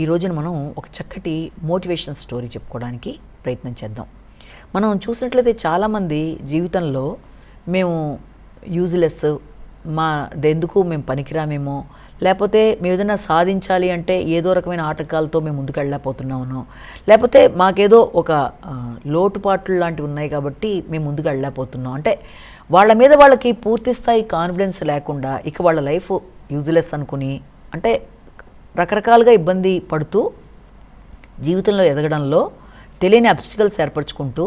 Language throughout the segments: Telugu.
ఈ రోజున మనం ఒక చక్కటి మోటివేషన్ స్టోరీ చెప్పుకోవడానికి ప్రయత్నం చేద్దాం. మనం చూసినట్లయితే చాలామంది జీవితంలో మేము యూజ్లెస్ మా ఎందుకు మేము పనికిరామేమో లేకపోతే మేము ఏదైనా సాధించాలి అంటే ఏదో రకమైన ఆటకాలతో మేము ముందుకు వెళ్ళలేకపోతున్నామనో లేకపోతే మాకేదో ఒక లోటుపాట్లు లాంటివి ఉన్నాయి కాబట్టి మేము ముందుకు వెళ్ళలేకపోతున్నాం అంటే వాళ్ళ మీద వాళ్ళకి పూర్తి స్థాయి కాన్ఫిడెన్స్ లేకుండా ఇక వాళ్ళ లైఫ్ యూజ్లెస్ అనుకుని అంటే రకరకాలుగా ఇబ్బంది పడుతూ జీవితంలో ఎదగడంలో తెలియని అబ్స్టికల్స్ ఏర్పరచుకుంటూ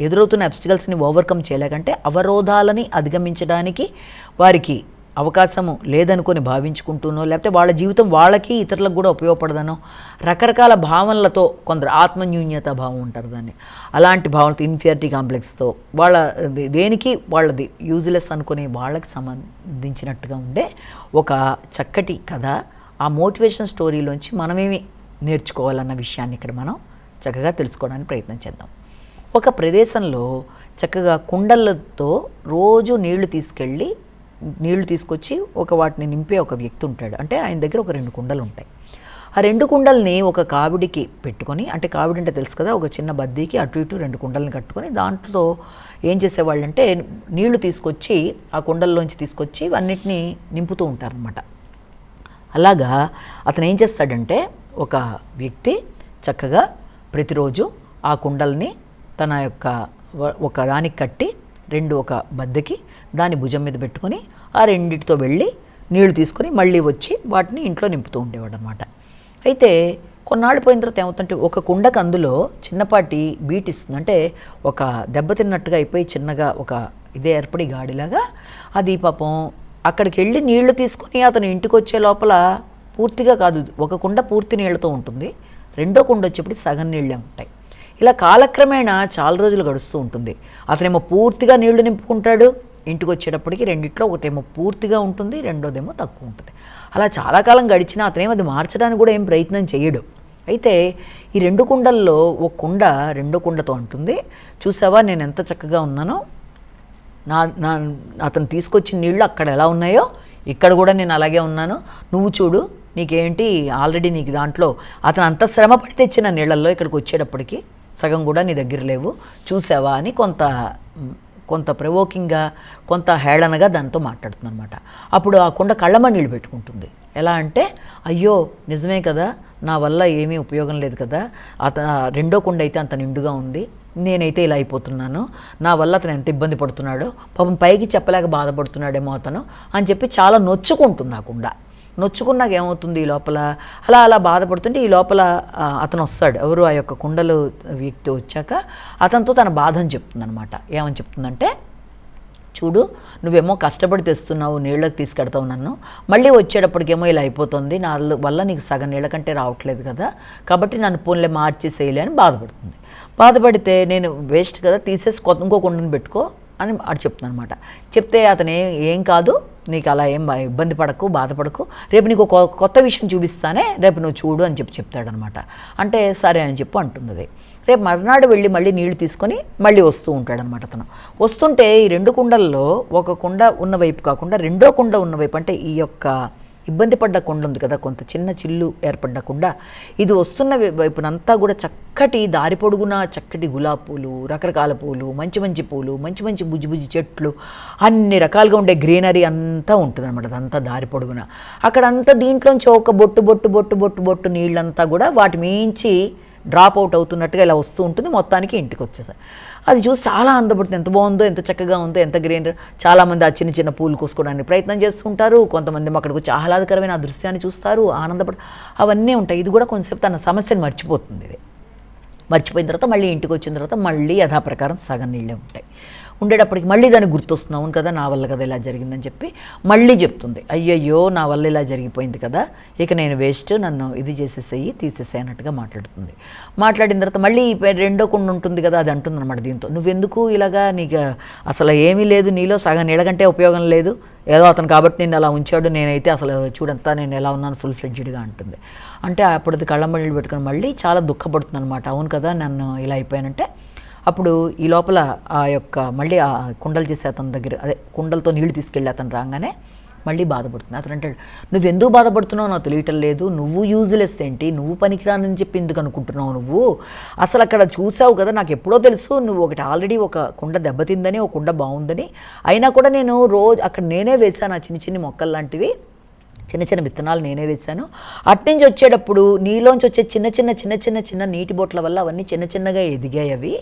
ఎదురవుతున్న అబ్స్టికల్స్ని ఓవర్కమ్ చేయలేకంటే అవరోధాలని అధిగమించడానికి వారికి అవకాశము లేదనుకొని భావించుకుంటూనో లేకపోతే వాళ్ళ జీవితం వాళ్ళకి ఇతరులకు కూడా ఉపయోగపడదనో రకరకాల భావనలతో కొందరు ఆత్మన్యూన్యత భావం ఉంటారు దాన్ని. అలాంటి భావనలతో ఇన్ఫియారిటీ కాంప్లెక్స్తో వాళ్ళ దే- దేనికి వాళ్ళది యూజ్లెస్ అనుకునే వాళ్ళకి సంబంధించినట్టుగా ఉండే ఒక చక్కటి కథ. ఆ మోటివేషన్ స్టోరీలోంచి మనమేమి నేర్చుకోవాలన్న విషయాన్ని ఇక్కడ మనం చక్కగా తెలుసుకోవడానికి ప్రయత్నం చేద్దాం. ఒక ప్రదేశంలో చక్కగా కుండలతో రోజు నీళ్ళు తీసుకెళ్ళి నీళ్ళు తీసుకొచ్చి ఒక వాటిని నింపే ఒక వ్యక్తి ఉంటాడు. అంటే ఆయన దగ్గర ఒక రెండు కుండలు ఉంటాయి. ఆ రెండు కుండల్ని ఒక కావిడికి పెట్టుకొని అంటే కావిడి అంటే తెలుసు కదా ఒక చిన్న బద్దీకి అటు ఇటు రెండు కుండల్ని కట్టుకొని దాంట్లో ఏం చేసేవాళ్ళంటే నీళ్ళు తీసుకొచ్చి ఆ కుండల్లోంచి తీసుకొచ్చి అన్నిటినీ నింపుతూ ఉంటారనమాట అలాగా అతను ఏం చేస్తాడంటే ఒక వ్యక్తి చక్కగా ప్రతిరోజు ఆ కుండల్ని తన యొక్క ఒక దానికి కట్టి రెండు ఒక బద్దకి దాని భుజం మీద పెట్టుకొని ఆ రెండిటితో వెళ్ళి నీళ్ళు తీసుకొని మళ్ళీ వచ్చి వాటిని ఇంట్లో నింపుతూ ఉండేవాడు అనమాట అయితే కొన్నాళ్ళు పోయిన తర్వాత ఏమవుతుంటే ఒక కుండకు అందులో చిన్నపాటి బీట్ ఇస్తుంది. అంటే ఒక దెబ్బతిన్నట్టుగా అయిపోయి చిన్నగా ఒక ఇదే ఏర్పడి గాడిలాగా అది పాపం అక్కడికి వెళ్ళి నీళ్ళు తీసుకొని అతను ఇంటికి వచ్చే లోపల పూర్తిగా కాదు ఒక కుండ పూర్తి నీళ్ళతో ఉంటుంది. రెండో కుండ వచ్చేప్పటికి సగం నీళ్ళే ఉంటాయి. ఇలా కాలక్రమేణా చాలా రోజులు గడుస్తూ ఉంటుంది. అతనేమో పూర్తిగా నీళ్ళు నింపుకుంటాడు. ఇంటికి వచ్చేటప్పటికి రెండిట్లో ఒకటేమో పూర్తిగా ఉంటుంది రెండోదేమో తక్కువ ఉంటుంది. అలా చాలా కాలం గడిచినా అతనేమో అది మార్చడానికి కూడా ఏం ప్రయత్నం చేయడు అయితే ఈ రెండు కుండల్లో ఒక కుండ రెండో కుండతో అంటుంది చూసావా నేను ఎంత చక్కగా ఉన్నానో? నా నా అతను తీసుకొచ్చిన నీళ్ళు అక్కడ ఎలా ఉన్నాయో ఇక్కడ కూడా నేను అలాగే ఉన్నాను. నువ్వు చూడు నీకేంటి? ఆల్రెడీ నీకు దాంట్లో అతను అంత శ్రమ పడి తెచ్చిన నీళ్ళల్లో ఇక్కడికి వచ్చేటప్పటికి సగం కూడా నీ దగ్గర లేవు. చూసావా అని కొంత కొంత ప్రవోకింగ్గా కొంత హేళనగా దాంతో మాట్లాడుతుంది అనమాట అప్పుడు ఆ కుండ కళ్ళమ నీళ్ళు పెట్టుకుంటుంది. ఎలా అంటే అయ్యో నిజమే కదా నా వల్ల ఏమీ ఉపయోగం లేదు కదా. అత రెండో కుండ అయితే అంత నిండుగా ఉంది. నేనైతే ఇలా అయిపోతున్నాను. నా వల్ల అతను ఎంత ఇబ్బంది పడుతున్నాడో పాపం పైకి చెప్పలేక బాధపడుతున్నాడేమో అతను అని చెప్పి చాలా నొచ్చుకుంటుంది ఆ నొచ్చుకున్నాక ఏమవుతుంది ఈ లోపల? అలా అలా బాధపడుతుంటే ఈ లోపల అతను వస్తాడు. ఎవరు? ఆ యొక్క కుండలు వ్యక్తి వచ్చాక అతనితో తన బాధను చెప్తుందనమాట ఏమని చెప్తుందంటే చూడు నువ్వేమో కష్టపడి తెస్తున్నావు నీళ్ళకి తీసుకెడతావు నన్ను. మళ్ళీ వచ్చేటప్పటికేమో ఇలా అయిపోతుంది. నా వల్ల నీకు సగం నీళ్ళ కంటే రావట్లేదు కదా. కాబట్టి నన్ను పోన్లే మార్చేసేయలే అని బాధపడుతుంది. బాధపడితే నేను వేస్ట్ కదా తీసేసి కొత్త ఇంకో కుండను పెట్టుకో అని అటు చెప్తున్నాను అనమాట చెప్తే అతను ఏం ఏం కాదు నీకు అలా ఏం బా- ఇబ్బంది పడకు బాధపడకు. రేపు నీకు కొత్త విషయం చూపిస్తానే రేపు నువ్వు చూడు అని చెప్పి చెప్తాడనమాట అంటే సరే అని చెప్పి అంటుంది రేపు మర్నాడు వెళ్ళి మళ్ళీ నీళ్ళు తీసుకొని మళ్ళీ వస్తూ ఉంటాడనమాట అతను. వస్తుంటే ఈ రెండు కుండల్లో ఒక కుండ ఉన్న వైపు కాకుండా రెండో కుండ ఉన్న వైపు అంటే ఈ యొక్క ఇబ్బంది పడ్డ కొండ ఉంది కదా కొంత చిన్న చిల్లు ఏర్పడకుండా ఇది వస్తున్న వైపునంతా కూడా చక్కటి దారి పొడుగున చక్కటి గులాబీ పూలు రకరకాల పూలు మంచి మంచి పూలు మంచి మంచి బుజ్జి బుజ్జి చెట్లు అన్ని రకాలుగా ఉండే గ్రీనరీ అంతా ఉంటుంది అనమాట అదంతా దారి పొడుగున. అక్కడంతా దీంట్లోంచి ఒక బొట్టు బొట్టు బొట్టు బొట్టు బొట్టు నీళ్ళంతా కూడా వాటి మించి డ్రాప్ అవుట్ అవుతున్నట్టుగా ఇలా వస్తూ ఉంటుంది. మొత్తానికి ఇంటికి వచ్చేసాయి అది చూసి చాలా ఆనందపడుతుంది. ఎంత బాగుందో ఎంత చక్కగా ఉందో ఎంత గ్రీన్ చాలామంది ఆ చిన్న చిన్న పూలు కోసుకోవడానికి ప్రయత్నం చేస్తుంటారు. కొంతమంది అక్కడికి వచ్చి ఆహ్లాదకరమైన ఆ దృశ్యాన్ని చూస్తారు. ఆనందపడు అవన్నీ ఉంటాయి. ఇది కూడా కొంచెంసేపు తన సమస్యను మర్చిపోతుంది ఇది. మర్చిపోయిన తర్వాత మళ్ళీ ఇంటికి వచ్చిన తర్వాత మళ్ళీ యథాప్రకారం సగం నీళ్ళే ఉంటాయి. ఉండేటప్పటికి మళ్ళీ దానికి గుర్తొస్తున్నావు. కదా? నా వల్ల కదా ఇలా జరిగిందని చెప్పి మళ్ళీ చెప్తుంది. అయ్యయ్యో నా వల్ల ఇలా జరిగిపోయింది కదా? ఇక నేను వేస్ట్ నన్ను ఇది చేసేసేయి తీసేసేయి అన్నట్టుగా మాట్లాడుతుంది. మాట్లాడిన తర్వాత మళ్ళీ ఈ రెండో కుండ ఉంటుంది కదా అది అంటుంది అనమాట దీంతో. నువ్వెందుకు ఇలాగా? నీకు అసలు ఏమీ లేదు నీలో సగం నీళ్ళ కంటే ఉపయోగం లేదు. ఏదో అతను కాబట్టి నేను అలా ఉంచాడు నేనైతే అసలు చూడంతా నేను ఎలా ఉన్నాను ఫుల్ ఫ్లెడ్జ్డ్గా అంటుంది. అంటే అప్పుడు అది పెట్టుకుని మళ్ళీ చాలా దుఃఖపడుతుంది అనమాట అవును కదా? నన్ను ఇలా అయిపోయానంటే అప్పుడు ఈ లోపల ఆ యొక్క మళ్ళీ ఆ కుండలు చేసే అతని దగ్గర అదే కుండలతో నీళ్ళు తీసుకెళ్ళి అతను రాగానే మళ్ళీ బాధపడుతుంది. అతను అంటాడు నువ్వు ఎందుకు బాధపడుతున్నావు? నాకు తెలియటం లేదు. నువ్వు యూజ్లెస్ ఏంటి? నువ్వు పనికిరానని చెప్పి ఎందుకు అనుకుంటున్నావు నువ్వు? అసలు అక్కడ చూసావు కదా నాకు ఎప్పుడో తెలుసు. నువ్వు ఒకటి ఆల్రెడీ ఒక కుండ దెబ్బతిందని ఒక కుండ బాగుందని అయినా కూడా నేను రోజు అక్కడ నేనే వేశాను ఆ చిన్న చిన్ని మొక్కలు లాంటివి చిన్న చిన్న విత్తనాలు నేనే వేశాను. అట్నుంచి వచ్చేటప్పుడు నీలోంచి వచ్చే చిన్న చిన్న చిన్న చిన్న చిన్న నీటి బొట్ల వల్ల అవన్నీ చిన్న చిన్నగా ఎదిగాయి అవి.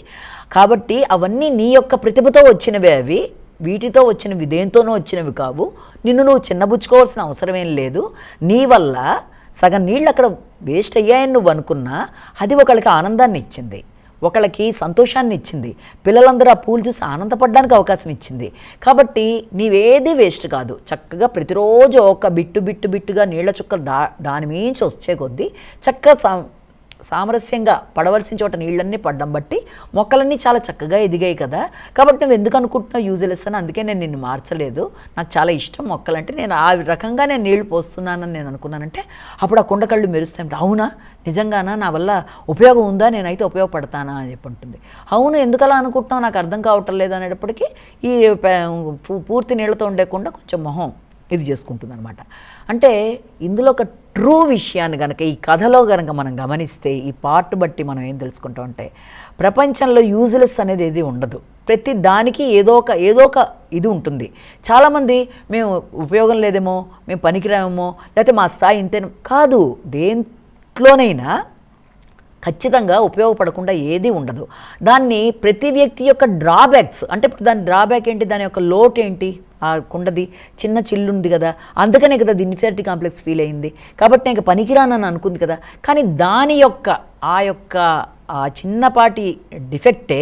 కాబట్టి అవన్నీ నీ యొక్క ప్రతిభతో వచ్చినవే అవి. వీటితో వచ్చినవి దేంతోనో వచ్చినవి కావు. నిన్ను నువ్వు చిన్నబుచ్చుకోవాల్సిన అవసరం ఏం లేదు. నీ వల్ల సగం నీళ్ళు అక్కడ వేస్ట్ అయ్యాయని నువ్వు అనుకున్నా అది ఒకళ్ళకి ఆనందాన్ని ఇచ్చింది. ఒకళ్ళకి సంతోషాన్ని ఇచ్చింది. పిల్లలందరూ ఆ పూలు చూసి ఆనందపడడానికి అవకాశం ఇచ్చింది. కాబట్టి నీవేది వేస్ట్ కాదు. చక్కగా ప్రతిరోజు ఒక బిట్టు బిట్టు బిట్టుగా నీళ్ళ చుక్కలు దా దాని మించి వచ్చే కొద్దీ చక్కగా సామరస్యంగా పడవలసిన చోట నీళ్ళన్నీ పడడం బట్టి మొక్కలన్నీ చాలా చక్కగా ఎదిగాయి కదా. కాబట్టి నువ్వు ఎందుకు అనుకుంటున్నావు యూజ్లెస్ అని? అందుకే నేను నిన్ను మార్చలేదు. నాకు చాలా ఇష్టం మొక్కలంటే. నేను ఆ రకంగా నేను నీళ్ళు పోస్తున్నానని నేను అనుకున్నానంటే అప్పుడు ఆ కుండకళ్ళు మెరుస్తాయి. అవునా? నిజంగానా? నా వల్ల ఉపయోగం ఉందా? నేనైతే ఉపయోగపడతానా అని చెప్పి ఉంటుంది అవును ఎందుకు అలా అనుకుంటున్నావు? నాకు అర్థం కావటం లేదు అనేటప్పటికీ ఈ పూ- పూర్తి నీళ్ళతో ఉండకుండా కొంచెం మొహం. ఇది చేసుకుంటుంది అనమాట అంటే ఇందులో ఒక ట్రూ విషయాన్ని కనుక ఈ కథలో కనుక మనం గమనిస్తే ఈ పార్ట్ బట్టి మనం ఏం తెలుసుకుంటాం అంటే ప్రపంచంలో యూజ్లెస్ అనేది ఏది ఉండదు. ప్రతి దానికి ఏదో ఒక ఏదో ఒక ఇది ఉంటుంది. చాలామంది మేము ఉపయోగం లేదేమో మేము పనికిరామేమో లేకపోతే మా స్థాయి ఇంతేనో కాదు. దేంట్లోనైనా ఖచ్చితంగా ఉపయోగపడకుండా ఏది ఉండదు. దాన్ని ప్రతి వ్యక్తి యొక్క డ్రాబ్యాక్స్ అంటే ఇప్పుడు దాని డ్రాబ్యాక్ ఏంటి? దాని యొక్క లోటు ఏంటి? ఆ కుండది చిన్న చిల్లు ఉంది కదా అందుకనే కదా ఇన్ఫెరిటీ ఇన్ఫియారిటీ కాంప్లెక్స్ ఫీల్ అయింది. కాబట్టి నేను పనికిరానని అనుకుంది కదా. కానీ దాని యొక్క ఆ యొక్క ఆ చిన్నపాటి డిఫెక్టే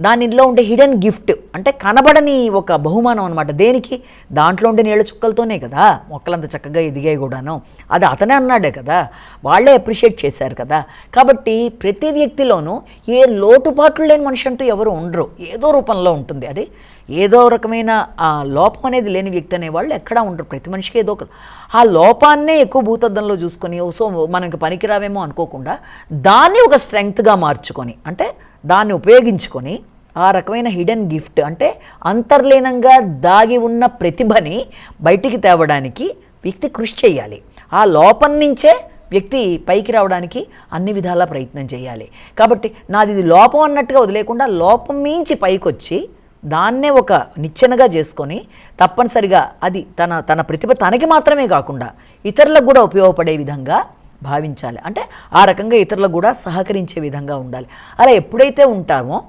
దానిలో ఉండే హిడెన్ గిఫ్ట్ అంటే కనబడని ఒక బహుమానం అనమాట దేనికి? దాంట్లో ఉండే నీళ్ళ చుక్కలతోనే కదా. మొక్కలంత చక్కగా ఎదిగాయి కూడాను. అది అతనే అన్నాడే కదా. వాళ్ళే అప్రిషియేట్ చేశారు కదా. కాబట్టి ప్రతి వ్యక్తిలోనూ ఏ లోటుపాట్లు లేని మనిషి అంటూ ఎవరు ఉండరు. ఏదో రూపంలో ఉంటుంది. అది ఏదో రకమైన ఆ లోపం అనేది లేని వ్యక్తి అనేవాళ్ళు ఎక్కడా ఉండరు. ప్రతి మనిషికి ఏదో ఒక ఆ లోపాన్నే ఎక్కువ భూతద్దంలో చూసుకొని సో మనకి పనికిరావేమో అనుకోకుండా దాన్ని ఒక స్ట్రెంగ్త్గా మార్చుకొని అంటే దాన్ని ఉపయోగించుకొని ఆ రకమైన హిడెన్ గిఫ్ట్ అంటే అంతర్లీనంగా దాగి ఉన్న ప్రతిభని బయటికి తేవడానికి వ్యక్తి కృషి చేయాలి. ఆ లోపం నుంచే వ్యక్తి పైకి రావడానికి అన్ని విధాలా ప్రయత్నం చేయాలి. కాబట్టి నాది ఇది లోపం అన్నట్టుగా వదిలేకుండా లోపం మించి పైకి వచ్చి దాన్నే ఒక నిచ్చెనగా చేసుకొని తప్పనిసరిగా అది తన తన ప్రతిభ తనకి మాత్రమే కాకుండా ఇతరులకు కూడా ఉపయోగపడే విధంగా భావించాలి. అంటే ఆ రకంగా ఇతరులకు కూడా సహకరించే విధంగా ఉండాలి. అలా ఎప్పుడైతే ఉంటామో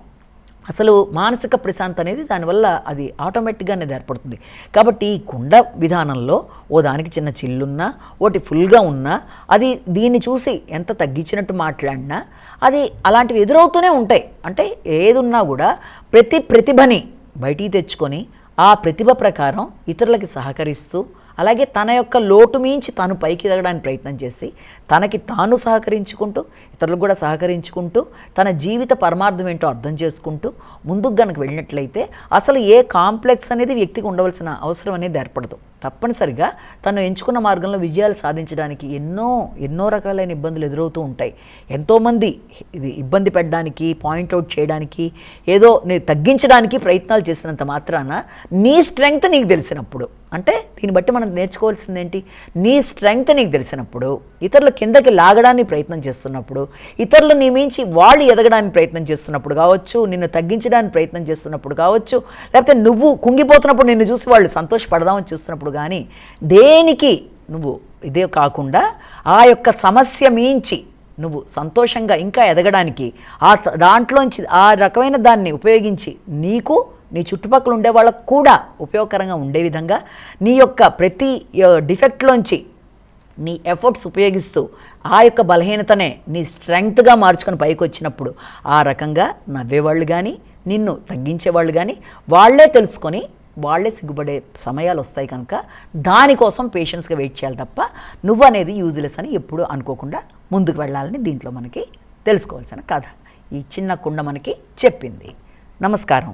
అసలు మానసిక ప్రశాంత అనేది దానివల్ల అది ఆటోమేటిక్గా అనేది ఏర్పడుతుంది. కాబట్టి ఈ కుండ విధానంలో ఓ దానికి చిన్న చిల్లున్నా ఒకటి ఫుల్గా ఉన్నా అది దీన్ని చూసి ఎంత తగ్గించినట్టు మాట్లాడినా అది అలాంటివి ఎదురవుతూనే ఉంటాయి. అంటే ఏదున్నా కూడా ప్రతి ప్రతిభని బయటికి తెచ్చుకొని ఆ ప్రతిభ ప్రకారం ఇతరులకి సహకరిస్తూ అలాగే తన యొక్క లోటు మించి తాను పైకి ఎదగడానికి ప్రయత్నం చేసి తనకి తాను సహకరించుకుంటూ ఇతరులకు కూడా సహకరించుకుంటూ తన జీవిత పరమార్థం ఏంటో అర్థం చేసుకుంటూ ముందుకు గనక వెళ్ళినట్లయితే అసలు ఏ కాంప్లెక్స్ అనేది వ్యక్తికి ఉండవలసిన అవసరం అనేది ఏర్పడదు. తప్పనిసరిగా తను ఎంచుకున్న మార్గంలో విజయాలు సాధించడానికి ఎన్నో ఎన్నో రకాలైన ఇబ్బందులు ఎదురవుతూ ఉంటాయి. ఎంతోమంది ఇది ఇబ్బంది పెట్టడానికి పాయింట్అవుట్ చేయడానికి ఏదో నేను తగ్గించడానికి ప్రయత్నాలు చేసినంత మాత్రాన నీ స్ట్రెంగ్త్ నీకు తెలిసినప్పుడు అంటే దీన్ని బట్టి మనం నేర్చుకోవాల్సింది ఏంటి నీ స్ట్రెంగ్త్ నీకు తెలిసినప్పుడు ఇతరుల కిందకి లాగడానికి ప్రయత్నం చేస్తున్నప్పుడు ఇతరులు నీ మించి వాళ్ళు ఎదగడానికి ప్రయత్నం చేస్తున్నప్పుడు కావచ్చు నిన్ను తగ్గించడానికి ప్రయత్నం చేస్తున్నప్పుడు కావచ్చు లేకపోతే నువ్వు కుంగిపోతున్నప్పుడు నిన్ను చూసి వాళ్ళు సంతోషపడదామని చూస్తున్నప్పుడు కానీ దేనికి నువ్వు ఇదే కాకుండా ఆ యొక్క సమస్య మించి నువ్వు సంతోషంగా ఇంకా ఎదగడానికి ఆ దాంట్లోంచి ఆ రకమైన దాన్ని ఉపయోగించి నీకు నీ చుట్టుపక్కల ఉండే వాళ్ళకు కూడా ఉపయోగకరంగా ఉండే విధంగా నీ యొక్క ప్రతి డిఫెక్ట్లోంచి నీ ఎఫర్ట్స్ ఉపయోగిస్తూ ఆ యొక్క బలహీనతనే నీ స్ట్రెంగ్త్గా మార్చుకొని పైకి వచ్చినప్పుడు ఆ రకంగా నవ్వేవాళ్ళు కానీ నిన్ను తగ్గించేవాళ్ళు కానీ వాళ్ళే తెలుసుకొని వాళ్ళే సిగ్గుపడే సమయాలు వస్తాయి కనుక దానికోసం పేషెన్స్గా వెయిట్ చేయాలి తప్ప నువ్వు అనేది యూజ్లెస్ అని ఎప్పుడూ అనుకోకుండా ముందుకు వెళ్ళాలని దీంట్లో మనకి తెలుసుకోవాల్సిన కథ. ఈ చిన్న కుండ మనకి చెప్పింది. నమస్కారం.